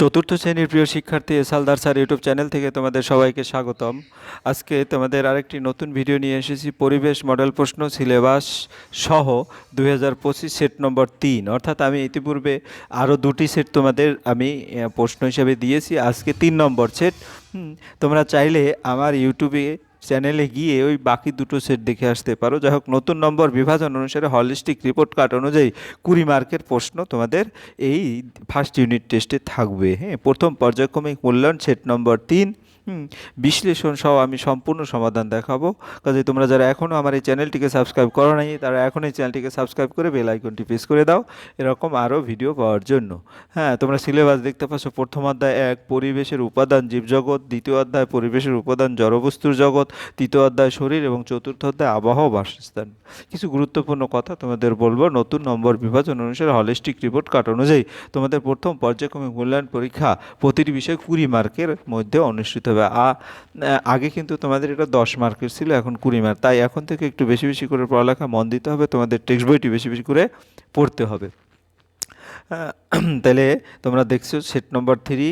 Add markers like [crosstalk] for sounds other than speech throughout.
চতুর্থ শ্রেণির প্রিয় শিক্ষার্থী এসালদার স্যার ইউটিউব চ্যানেল থেকে তোমাদের সবাইকে স্বাগতম। আজকে তোমাদের আরেকটি নতুন ভিডিও নিয়ে এসেছি, পরিবেশ মডেল প্রশ্ন, সিলেবাস সহ দু হাজার পঁচিশ সেট নম্বর তিন। অর্থাৎ আমি ইতিপূর্বে আরও দুটি সেট তোমাদের আমি প্রশ্ন হিসেবে দিয়েছি। আজকে তিন নম্বর সেট। তোমরা চাইলে আমার ইউটিউবে চ্যানেলে গিয়ে ওই বাকি দুটো সেট দেখে আসতে পারো। যাই হোক, নতুন নম্বর বিভাজন অনুসারে হলিস্টিক রিপোর্ট কার্ড অনুযায়ী কুড়ি মার্কের প্রশ্ন তোমাদের এই ফার্স্ট ইউনিট টেস্টে থাকবে। হ্যাঁ প্রথম পর্যায়ক্রমিক মূল্যায়ন সেট নম্বর তিন। হুম, বিশ্লেষণ সহ আমি সম্পূর্ণ সমাধান দেখাবো। কাজে তোমরা যারা এখনও আমার এই চ্যানেলটিকে সাবস্ক্রাইব করো নাই তারা এখন এই চ্যানেলটিকে সাবস্ক্রাইব করে বেল আইকনটি প্রেস করে দাও এরকম আরও ভিডিও পাওয়ার জন্য। হ্যাঁ তোমরা সিলেবাস দেখতে পাচ্ছ প্রথম অধ্যায় এক পরিবেশের উপাদান জীবজগৎ দ্বিতীয় অধ্যায় পরিবেশের উপাদান জড়বস্তুর জগৎ তৃতীয় অধ্যায় শরীর এবং চতুর্থ অধ্যায় আবহাওয়া বাসস্থান। কিছু গুরুত্বপূর্ণ কথা তোমাদের বলব নতুন নম্বর বিভাজন অনুসারে হলিস্টিক রিপোর্ট কার্ড অনুযায়ী তোমাদের প্রথম পর্যায়ক্রমিক মূল্যায়ন পরীক্ষা প্রতিটি বিষয় কুড়ি মার্কের মধ্যে অনুষ্ঠিত হবে আ আগে কিন্তু তোমাদের এটা দশ মার্কের ছিল, এখন কুড়ি মার্ক তাই এখন থেকে একটু বেশি বেশি করে পড়ালেখা মন দিতে হবে, তোমাদের টেক্সট বইটি বেশি বেশি করে পড়তে হবে। [clears throat] তাহলে তোমরা দেখছ সেট নম্বর থ্রি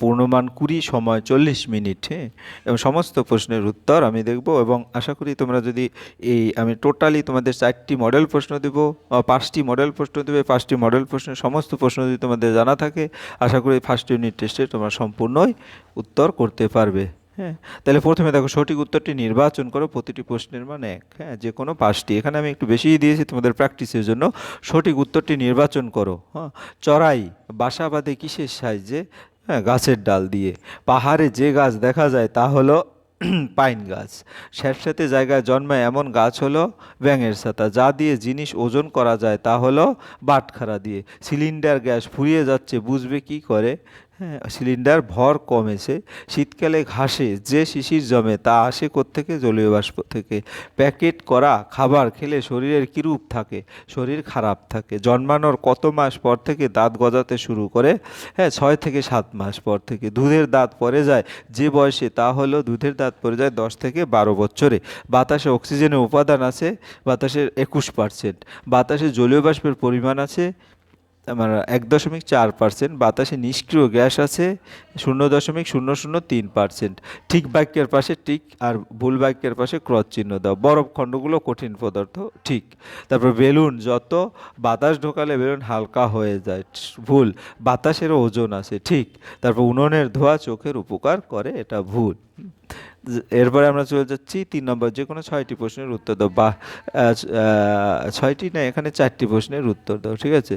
পূর্ণমান কুড়ি, সময় চল্লিশ মিনিট হ্যাঁ? এবং সমস্ত প্রশ্নের উত্তর আমি দেখব এবং আশা করি তোমরা যদি এই আমি টোটালি তোমাদের চারটি মডেল প্রশ্ন দেবো পাঁচটি মডেল প্রশ্ন দেবে, পাঁচটি মডেল প্রশ্নের সমস্ত প্রশ্ন যদি তোমাদের জানা থাকে, আশা করি ফার্স্ট ইউনিট টেস্টে তোমরা সম্পূর্ণই উত্তর করতে পারবে। হ্যাঁ। তাহলে প্রথমে দেখো সঠিক উত্তরটি নির্বাচন করো, প্রতিটি প্রশ্নের মানে এক। হ্যাঁ যে কোনো পাঁচটি। এখানে আমি একটু বেশিই দিয়েছি তোমাদের প্র্যাকটিসের জন্য। সঠিক উত্তরটি নির্বাচন করো হ্যাঁ। চড়াই বাসা বাঁধে কিসের সাহায্যে? হ্যাঁ গাছের ডাল দিয়ে। পাহাড়ে যে গাছ দেখা যায় তা হলো [clears throat] পাইন গাছ। স্যাঁতস্যাঁতে জায়গায় জন্মায় এমন গাছ হলো ব্যাঙের ছাতা। যা দিয়ে জিনিস ওজন করা যায় তা হলো বাটখারা দিয়ে। সিলিন্ডার গ্যাস ফুরিয়ে যাচ্ছে, বুঝবে কি করে? হ্যাঁ সিলিন্ডার ভর কমেছে শীতকালে ঘাসে যে শিশির জমে তা আসে থেকে জলীয় বাষ্প থেকে। প্যাকেট করা খাবার খেলে শরীরের কিরূপ থাকে? শরীর খারাপ থাকে। জন্মানোর কত মাস পর থেকে দাঁত গজাতে শুরু করে? হ্যাঁ ছয় থেকে সাত মাস পর থেকে। দুধের দাঁত পরে যায় যে বয়সে, তা হলো দুধের দাঁত পরে যায় দশ থেকে বারো বছরে। বাতাসে অক্সিজেনের উপাদান আছে, বাতাসের একুশ পার্সেন্ট। বাতাসে জলীয় বাষ্পের পরিমাণ আছে আমার এক দশমিক চার পার্সেন্ট বাতাসে নিষ্ক্রিয় গ্যাস আছে শূন্য দশমিক শূন্য শূন্য তিন পার্সেন্ট ঠিক বাক্যের পাশে ঠিক আর ভুল বাক্যের পাশে ক্রস চিহ্ন দাও। বরফ খণ্ডগুলো কঠিন পদার্থ, ঠিক। তারপর বেলুন, যত বাতাস ঢোকালে বেলুন হালকা হয়ে যায়, ভুল। বাতাসেরও ওজন আছে, ঠিক। তারপর উনুনের ধোয়া চোখের উপকার করে, এটা ভুল। এরপরে আমরা চলে যাচ্ছি, তিন নম্বর যে কোনো ছয়টি প্রশ্নের উত্তর দাও। বা ছয়টি না, এখানে চারটি প্রশ্নের উত্তর দাও, ঠিক আছে?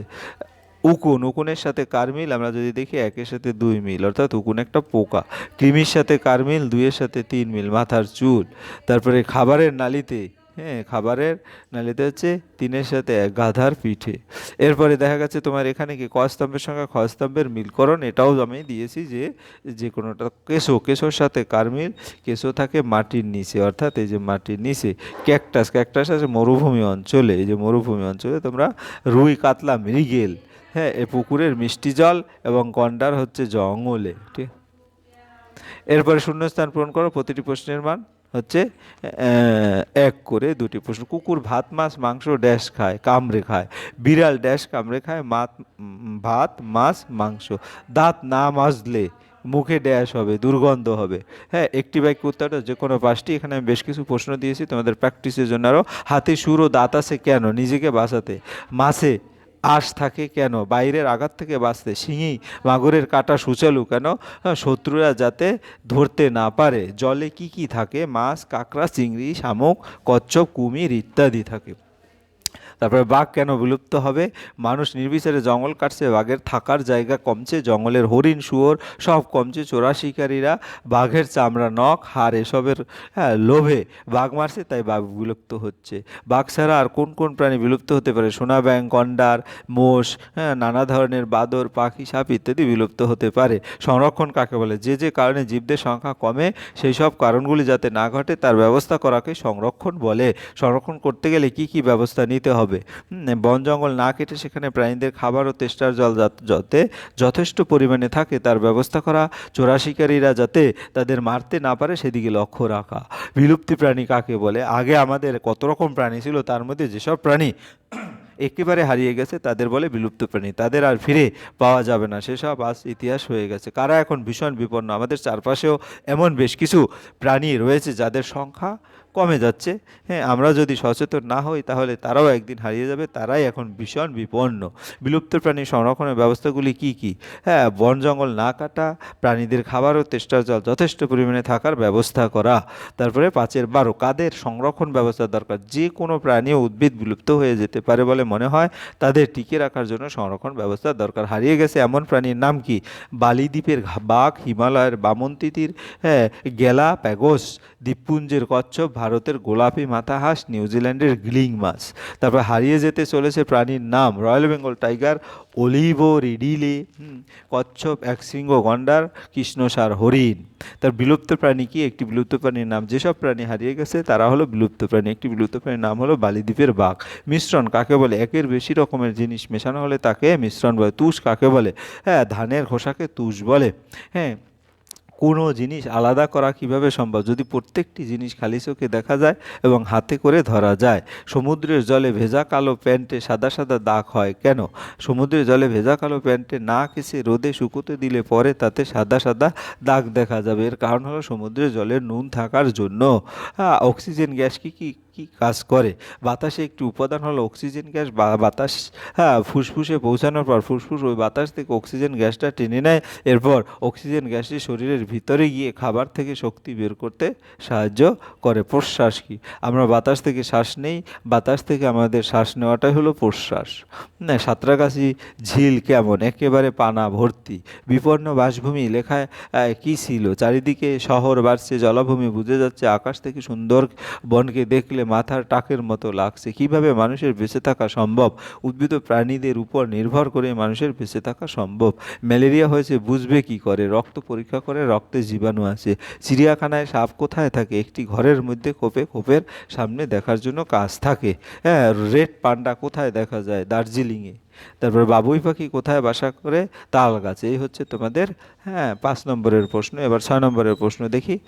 উকুন, উকুনের সাথে কার মিল আমরা যদি দেখি একের সাথে দুই মিল, অর্থাৎ উকুন একটা পোকা। কৃমির সাথে কার মিল দুইয়ের সাথে তিন মিল, মাথার চুল। তারপরে খাবারের নালিতে হ্যাঁ খাবারের নালিতে হচ্ছে তিনের সাথে এক গাধার পিঠে। এরপরে দেখা গেছে তোমার এখানে কি ক স্তম্ভের সঙ্গে খ স্তম্ভের মিলকরণ, এটাও আমি দিয়েছি যে যে কোনোটা কেশো কেশোর সাথে কার মিল কেশো থাকে মাটির নিচে, অর্থাৎ এই যে মাটির নিচে, ক্যাকটাস ক্যাকটাস আছে মরুভূমি অঞ্চলে, এই যে মরুভূমি অঞ্চলে তোমরা রুই, কাতলা, মৃগেল হ্যাঁ এ পুকুরের মিষ্টি জল এবং গন্ডার হচ্ছে জঙ্গলে। ঠিক এরপরে শূন্যস্থান পূরণ করো, প্রতিটি প্রশ্নের মান হচ্ছে এক করে দুটি প্রশ্ন। কুকুর ভাত, মাছ, মাংস, ড্যাশ খায়, কামড়ে খায়। বিড়াল ড্যাশ, কামড়ে খায়, মাত ভাত, মাছ, মাংস। দাঁত না মাজলে মুখে ড্যাশ হবে, দুর্গন্ধ হবে। হ্যাঁ একটি বাক্য উত্তরটা যে কোনো পাঁচটি। এখানে আমি বেশ কিছু প্রশ্ন দিয়েছি, তোমাদের প্র্যাকটিসের জন্য আরও হাতে সুর ও দাঁত আছে কেন? নিজেকে বাঁচাতে। মাছে আশ থাকে কেন? বাইরের আঘাত থেকে বাঁচতে শিঙি, মাগুরের কাটা সুচালু কেন? শত্রুরা যাতে ধরতে না পারে। জলে কি কি থাকে? মাছ, কাঁকড়া, চিংড়ি, শামুক, কচ্ছপ, কুমির ইত্যাদি থাকে। তারপরে বাঘ কেন বিলুপ্ত হবে? মানুষ নির্বিচারে জঙ্গল কাটছে, বাঘের থাকার জায়গা কমছে, জঙ্গলের হরিণ, শুয়োর সব কমছে, চোরা শিকারীরা বাঘের চামড়া, নখ হার এসবের হ্যাঁ লোভে বাঘ মারছে, তাই বাঘ বিলুপ্ত হচ্ছে। বাঘ ছাড়া আর কোন কোন প্রাণী বিলুপ্ত হতে পারে? সোনা ব্যাং গন্ডার মোষ হ্যাঁ নানা ধরনের বাদর, পাখি, সাপ ইত্যাদি বিলুপ্ত হতে পারে। সংরক্ষণ কাকে বলে? যে যে কারণে জীবদের সংখ্যা কমে, সেই সব কারণগুলি যাতে না ঘটে, তার ব্যবস্থা করাকে সংরক্ষণ বলে। সংরক্ষণ করতে গেলে কি কি ব্যবস্থা নিতে হবে? হুম, বন জঙ্গল না কেটে সেখানে প্রাণীদের খাবার ও তেষ্টার জল যাতে যথেষ্ট পরিমাণে থাকে তার ব্যবস্থা করা চোরা শিকারীরা যাতে তাদের মারতে না পারে সেদিকে লক্ষ্য রাখা। বিলুপ্তি প্রাণী কাকে বলে? আগে আমাদের কত রকম প্রাণী ছিল তার মধ্যে যেসব প্রাণী একেবারে হারিয়ে গেছে তাদের বলে বিলুপ্ত প্রাণী। তাদের আর ফিরে পাওয়া যাবে না সেসব আজ ইতিহাস হয়ে গেছে। কারা এখন ভীষণ বিপন্ন? আমাদের চারপাশেও এমন বেশ কিছু প্রাণী রয়েছে যাদের সংখ্যা কমে যাচ্ছে। হ্যাঁ আমরা যদি সচেতন না হই, তাহলে তারাও একদিন হারিয়ে যাবে। তারাই এখন ভীষণ বিপন্ন। বিলুপ্ত প্রাণী সংরক্ষণের ব্যবস্থাগুলি কি কি? হ্যাঁ বন জঙ্গল না কাটা, প্রাণীদের খাবার ও তেষ্টার জল যথেষ্ট পরিমাণে থাকার ব্যবস্থা করা। তারপরে পাঁচের বারো, কাদের সংরক্ষণ ব্যবস্থা দরকার? যে কোনো প্রাণী ও উদ্ভিদ বিলুপ্ত হয়ে যেতে পারে বলে মনে হয়, তাদের টিকে রাখার জন্য সংরক্ষণ ব্যবস্থা দরকার। হারিয়ে গেছে এমন প্রাণীর নাম কি? বালিদ্বীপের বাঘ, হিমালয়ের বামন তিতির হ্যাঁ গেলা, প্যাগোস, দ্বীপপুঞ্জের কচ্ছপ ভারতের গোলাপি মাথা হাঁস নিউজিল্যান্ডের গ্লিং মাছ। তারপর হারিয়ে যেতে চলেছে প্রাণীর নাম, royal Bengal tiger, olive ridley কচ্ছপ একশৃঙ্গ গন্ডার কৃষ্ণসার হরিণ। তার বিলুপ্ত প্রাণী কি? একটি বিলুপ্ত প্রাণীর নাম, যেসব প্রাণী হারিয়ে গেছে, তারা হলো বিলুপ্ত প্রাণী। একটি বিলুপ্ত প্রাণীর নাম হলো বালিদ্বীপের বাঘ। মিশ্রণ কাকে বলে? একের বেশি রকমের জিনিস মেশানো হলে তাকে মিশ্রণ বলে। তুষ কাকে বলে? হ্যাঁ ধানের খোসাকে তুষ বলে। হ্যাঁ কোনো জিনিস আলাদা করা কীভাবে সম্ভব? যদি প্রত্যেকটি জিনিস খালি চোখে দেখা যায় এবং হাতে করে ধরা যায়, সমুদ্রের জলে ভেজা কালো প্যান্টে সাদা সাদা দাগ হয় কেন? সমুদ্রের জলে ভেজা কালো প্যান্টে না কেসে রোদে শুকোতে দিলে পরে তাতে সাদা সাদা দাগ দেখা যাবে। এর কারণ হলো সমুদ্রের জলে নুন থাকার জন্য। অক্সিজেন গ্যাস কি কি কি কাজ করে? বাতাসে একটি উপাদান হলো অক্সিজেন গ্যাস বাতাস হ্যাঁ ফুসফুসে পৌঁছানোর পর ফুসফুস ওই বাতাস থেকে অক্সিজেন গ্যাসটা টেনে নেয়। এরপর অক্সিজেন গ্যাসটি শরীরের ভিতরে গিয়ে খাবার থেকে শক্তি বের করতে সাহায্য করে। প্রশ্বাস কি? আমরা বাতাস থেকে শ্বাস নেই। বাতাস থেকে আমাদের শ্বাস নেওয়াটাই হলো প্রশ্বাস সাঁতরাগাছি ঝিল কেমন? একেবারে পানা ভর্তি। বিপন্ন বাসভূমি লেখায় কি ছিল? চারিদিকে শহর বাড়ছে, জলাভূমি বুঝে যাচ্ছে, আকাশ থেকে সুন্দর বনকে দেখলে মাথার টাকের মতো লাগছে। কীভাবে মানুষের বেঁচে থাকা সম্ভব? উদ্ভিদ প্রাণীদের উপর নির্ভর করে মানুষের বেঁচে থাকা সম্ভব। ম্যালেরিয়া হয়েছে, বুঝবে কি করে? রক্ত পরীক্ষা করে রক্তে জীবাণু আছে। চিড়িয়াখানায় সাপ কোথায় থাকে? একটি ঘরের মধ্যে খোপে খোপের সামনে দেখার জন্য কাজ থাকে। হ্যাঁ রেড পান্ডা কোথায় দেখা যায়? দার্জিলিংয়ে। তারপর বাবুই পাখি কোথায় বাসা করে? তাল গাছে এই হচ্ছে তোমাদের হ্যাঁ পাঁচ নম্বরের প্রশ্ন। এবার ছয় নম্বরের প্রশ্ন দেখি।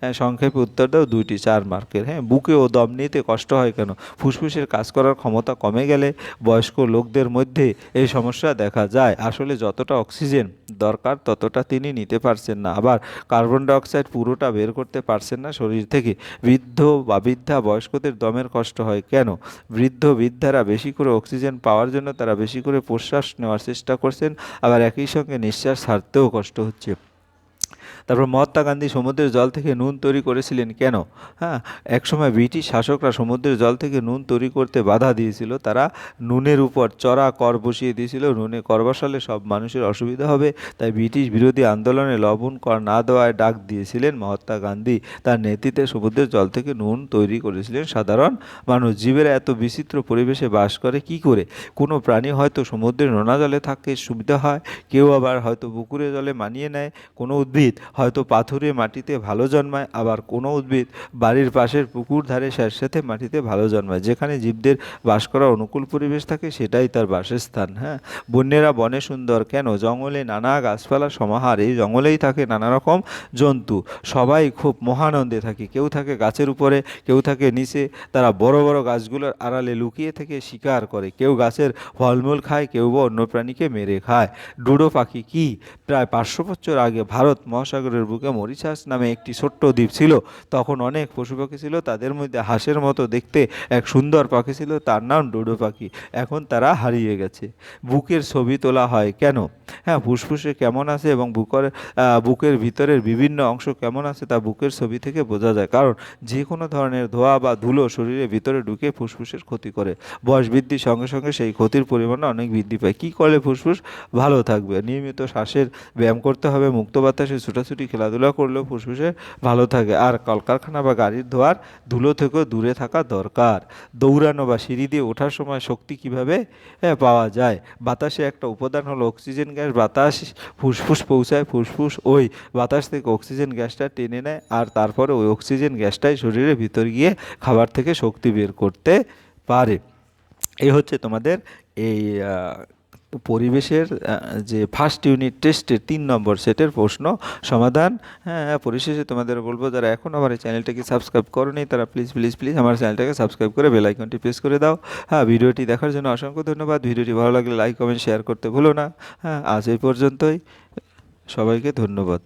হ্যাঁ, সংক্ষেপে উত্তর দাও দুইটি চার মার্কের। হ্যাঁ বুকে ও দম নিতে কষ্ট হয় কেন? ফুসফুসের কাজ করার ক্ষমতা কমে গেলে বয়স্ক লোকদের মধ্যে এই সমস্যা দেখা যায়। আসলে যতটা অক্সিজেন দরকার ততটা তিনি নিতে পারছেন না। আবার কার্বন ডাইঅক্সাইড পুরোটা বের করতে পারছেন না শরীর থেকে। বৃদ্ধ বা বৃদ্ধা বয়স্কদের দমের কষ্ট হয় কেন? বৃদ্ধ বৃদ্ধারা বেশি করে অক্সিজেন পাওয়ার জন্য তারা বেশি করে প্রশ্বাস নেওয়ার চেষ্টা করছেন। আবার একই সঙ্গে নিঃশ্বাস ছাড়তেও কষ্ট হচ্ছে। তারপর মহাত্মা গান্ধী সমুদ্রের জল থেকে নুন তৈরি করেছিলেন কেন? হ্যাঁ একসময় ব্রিটিশ শাসকরা সমুদ্রের জল থেকে নুন তৈরি করতে বাধা দিয়েছিল। তারা নুনের উপর চড়া কর বসিয়ে দিয়েছিল। নুনে কর বসালে সব মানুষের অসুবিধা হবে। তাই ব্রিটিশ বিরোধী আন্দোলনে লবণ কর না দেওয়ায় ডাক দিয়েছিলেন মহাত্মা গান্ধী। তার নেতৃত্বে সমুদ্রের জল থেকে নুন তৈরি করেছিলেন সাধারণ মানুষ। জীবেরা এত বিচিত্র পরিবেশে বাস করে কি করে? কোনো প্রাণী হয়তো সমুদ্রের নোনা জলে থাকে সুবিধা হয়। কেউ আবার হয়তো পুকুরে জলে মানিয়ে নেয়। কোনো উদ্ভিদ হয়তো পাথুরে মাটিতে ভালো জন্মায়, আবার কোনো উদ্ভিদ বাড়ির পাশের পুকুর ধারে স্যাঁতস্যাঁতে মাটিতে ভালো জন্মায়। যেখানে জীবদের বাস করার অনুকূল পরিবেশ থাকে, সেটাই তার বাসস্থান হ্যাঁ? বন্যেরা বনে সুন্দর কেন? জঙ্গলে নানা গাছপালা সমাহার, এই জঙ্গলেই থাকে নানা রকম জন্তু। সবাই খুব মহানন্দে থাকে। কেউ থাকে গাছের উপরে, কেউ থাকে নিচে। তারা বড় বড় গাছগুলোর আড়ালে লুকিয়ে থেকে শিকার করে। কেউ গাছের ফলমূল খায়, কেউ বা অন্য প্রাণীকে মেরে খায়। ডুডো পাখি কি? প্রায় পাঁচশো বছর আগে ভারত মহাসাগরের বুকে মরিচাস নামে একটি ছোট্ট দ্বীপ ছিল। তখন অনেক পশু পাখি ছিল, তাদের মধ্যে হাঁসের মতো দেখতে এক সুন্দর পাখি ছিল, তার নাম ডোডো পাখি। এখন তারা হারিয়ে গেছে। বুকের ছবি তোলা হয় কেন? হ্যাঁ ফুসফুসে কেমন আছে এবং বুকের বুকের ভিতরের বিভিন্ন অংশ কেমন আছে তা বুকের ছবি থেকে বোঝা যায়। কারণ যে কোনো ধরনের ধোয়া বা ধুলো শরীরের ভিতরে ঢুকে ফুসফুসের ক্ষতি করে। বয়স বৃদ্ধির সঙ্গে সঙ্গে সেই ক্ষতির পরিমাণ অনেক বৃদ্ধি পায়। কী করলে ফুসফুস ভালো থাকবে? নিয়মিত শ্বাসের ব্যায়াম করতে হবে, মুক্ত বাতাসে ছোটাছুটি খেলাধুলা করলেও ফুসফুসে ভালো থাকে। আর কলকারখানা বা গাড়ির ধোয়ার ধুলো থেকেও দূরে থাকা দরকার। দৌড়ানো বা সিঁড়ি দিয়ে ওঠার সময় শক্তি কীভাবে পাওয়া যায়? বাতাসে একটা উপাদান হলো অক্সিজেন গ্যাস। বাতাস ফুসফুস পৌঁছায়, ফুসফুস ওই বাতাস থেকে অক্সিজেন গ্যাসটা টেনে নেয় আর তারপরে ওই অক্সিজেন গ্যাসটাই শরীরের ভিতর গিয়ে খাবার থেকে শক্তি বের করতে পারে। এই হচ্ছে তোমাদের এই পরিবেশের যে ফার্স্ট ইউনিট টেস্টের তিন নম্বর সেটের প্রশ্ন সমাধান। হ্যাঁ পরিশেষে তোমাদের বলব, যারা এখন আমার এই চ্যানেলটাকে সাবস্ক্রাইব করোনি, তারা প্লিজ প্লিজ প্লিজ আমার চ্যানেলটাকে সাবস্ক্রাইব করে বেল আইকনটি প্রেস করে দাও। হ্যাঁ ভিডিওটি দেখার জন্য অসংখ্য ধন্যবাদ। ভিডিওটি ভালো লাগলে লাইক কমেন্ট শেয়ার করতে ভুলো না। হ্যাঁ আজ এই পর্যন্তই। সবাইকে ধন্যবাদ।